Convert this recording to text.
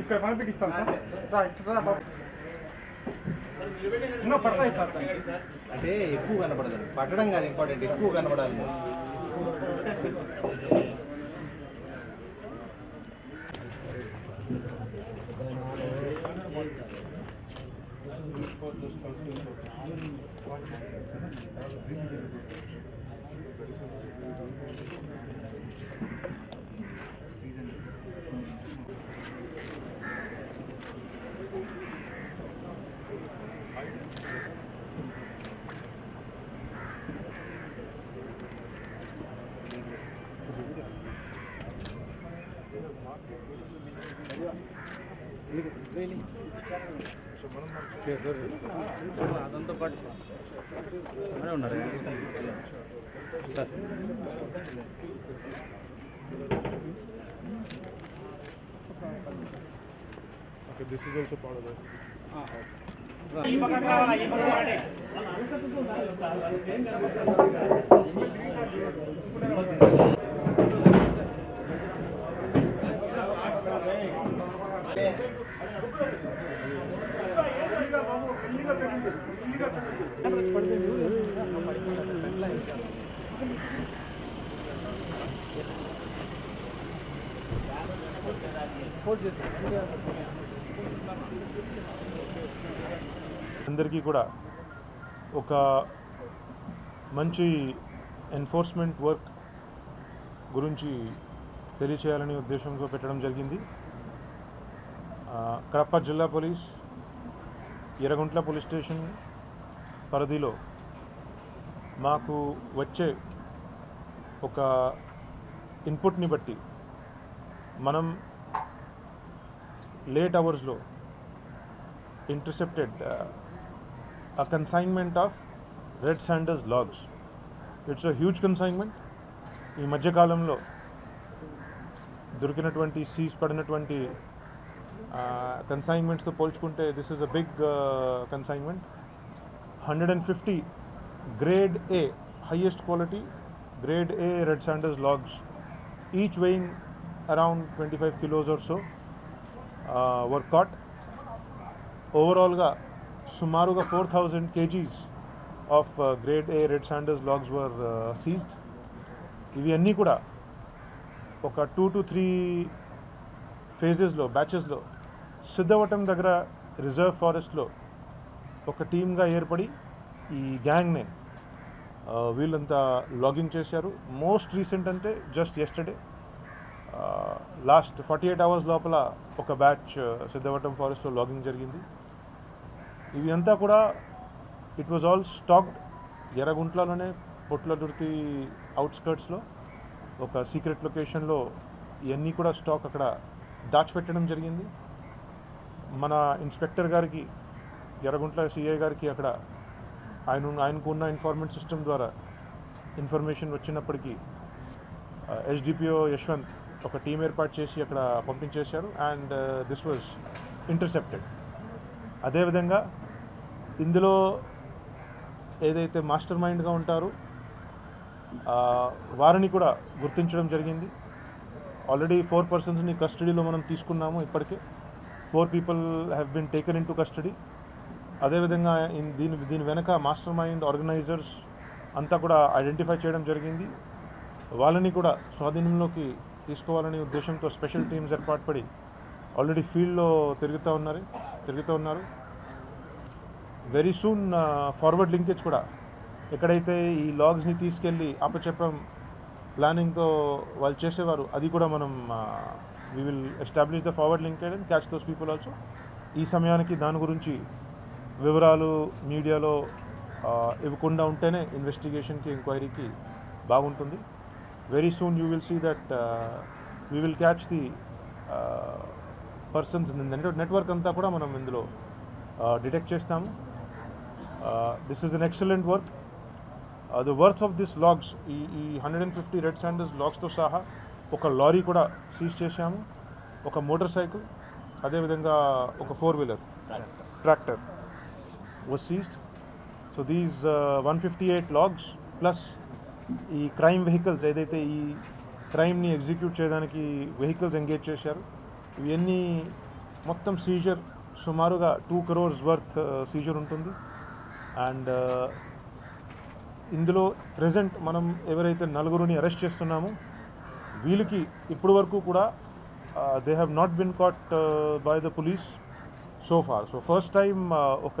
ఇక్కడ పంపిస్తాం సార్. రా ఇట్లా రా బాబు. ఇంకా పడతాయి సార్ అంటే ఎక్కువ కనపడదు. పట్టడం కాదు ఇంపార్టెంట్ ఎక్కువ కనపడాలి. Really? అదంతా పాటు అదే ఉన్నారు sir this is also part of అందరికీ కూడా ఒక మంచి ఎన్ఫోర్స్మెంట్ వర్క్ గురించి తెలియచేయాలనే ఉద్దేశంతో పెట్టడం జరిగింది. కడప జిల్లా పోలీస్ ఎర్రగుంట్ల పోలీస్ స్టేషన్ పరిధిలో మాకు వచ్చే ఒక ఇన్పుట్ని బట్టి మనం లేట్ అవర్స్లో intercepted a consignment of red sanders logs it's a huge consignment ఈ మధ్యకాలంలో దొరికినటువంటి సీజ్ పడినటువంటి కన్సైన్మెంట్స్తో పోల్చుకుంటే this is a big consignment hundred and fifty grade A highest quality grade A red sanders logs each weighing around twenty five kilos are so were caught ఓవరాల్గా సుమారుగా four thousand KGs of grade A red sanders logs were seized ఇవి అన్నీ కూడా ఒక two to three ఫేజెస్లో బ్యాచెస్లో సిద్ధవటం దగ్గర reserve ఫారెస్ట్లో ఒక టీమ్గా ఏర్పడి ఈ గ్యాంగ్ని వీళ్ళంతా లాగింగ్ చేశారు. మోస్ట్ రీసెంట్ అంటే just yesterday last forty eight hours లోపల ఒక బ్యాచ్ సిద్ధవటం ఫారెస్ట్లో లాగింగ్ జరిగింది. ఇవి అంతా కూడా ఇట్ వాజ్ ఆల్ స్టాక్డ్ ఎర్రగుంట్లలోనే పొట్లదుర్తి అవుట్స్కర్ట్స్లో ఒక సీక్రెట్ లొకేషన్లో ఇవన్నీ కూడా స్టాక్ అక్కడ దాచిపెట్టడం జరిగింది. మన ఇన్స్పెక్టర్ గారికి ఎర్రగుంట్ల సిఐ గారికి అక్కడ ఆయన ఆయనకు ఉన్న ఇన్ఫార్మెంట్ సిస్టమ్ ద్వారా ఇన్ఫర్మేషన్ వచ్చినప్పటికీ ఎస్డిపిఓ యశ్వంత్ ఒక టీం ఏర్పాటు చేసి అక్కడ పంపించేశారు అండ్ దిస్ వాజ్ ఇంటర్సెప్టెడ్. అదేవిధంగా ఇందులో ఏదైతే మాస్టర్ మైండ్గా ఉంటారో వారిని కూడా గుర్తించడం జరిగింది. ఆల్రెడీ ఫోర్ పర్సన్స్ని కస్టడీలో మనం తీసుకున్నాము ఇప్పటికే. Four people have been taken in to custody అదేవిధంగా దీని దీని వెనక మాస్టర్ మైండ్ ఆర్గనైజర్స్ అంతా కూడా ఐడెంటిఫై చేయడం జరిగింది. వాళ్ళని కూడా స్వాధీనంలోకి తీసుకోవాలనే ఉద్దేశంతో స్పెషల్ టీమ్స్ ఏర్పాటుపడి ఆల్రెడీ ఫీల్డ్లో తిరుగుతూ ఉన్నారు తిరుగుతూ ఉన్నారు. వెరీ సూన్ ఫార్వర్డ్ లింకేజ్ కూడా ఎక్కడైతే ఈ లాగ్స్ని తీసుకెళ్ళి అప్పచెప్పడం ప్లానింగ్తో వాళ్ళు చేసేవారు అది కూడా మనం uh, we will establish the forward linkage and catch those people also ఈ సమయానికి దాని గురించి వివరాలు మీడియాలో ఇవ్వకుండా ఉంటేనే ఇన్వెస్టిగేషన్కి ఎంక్వైరీకి బాగుంటుంది. Very soon you will see that we will catch the persons network అంతా కూడా మనం ఇందులో డిటెక్ట్ చేస్తాము. This is an excellent work the worth of this logs ఈ ఈ hundred and fifty red sandals లాగ్స్తో సహా ఒక లారీ కూడా సీజ్ చేశాము. ఒక మోటార్ సైకిల్ అదేవిధంగా ఒక four wheeler tractor was seized so these one fifty eight logs plus ఈ క్రైమ్ వెహికల్స్ ఏదైతే ఈ క్రైమ్ని ఎగ్జిక్యూట్ చేయడానికి వెహికల్స్ ఎంగేజ్ చేశారు ఇవన్నీ మొత్తం సీజర్ సుమారుగా టూ క్రోర్స్ వర్త్ సీజర్ ఉంటుంది. అండ్ uh, ఇందులో ప్రజెంట్ మనం ఎవరైతే నలుగురిని అరెస్ట్ చేస్తున్నామో వీళ్ళకి ఇప్పటి వరకు కూడా they have not been caught by the police so far so first time ఒక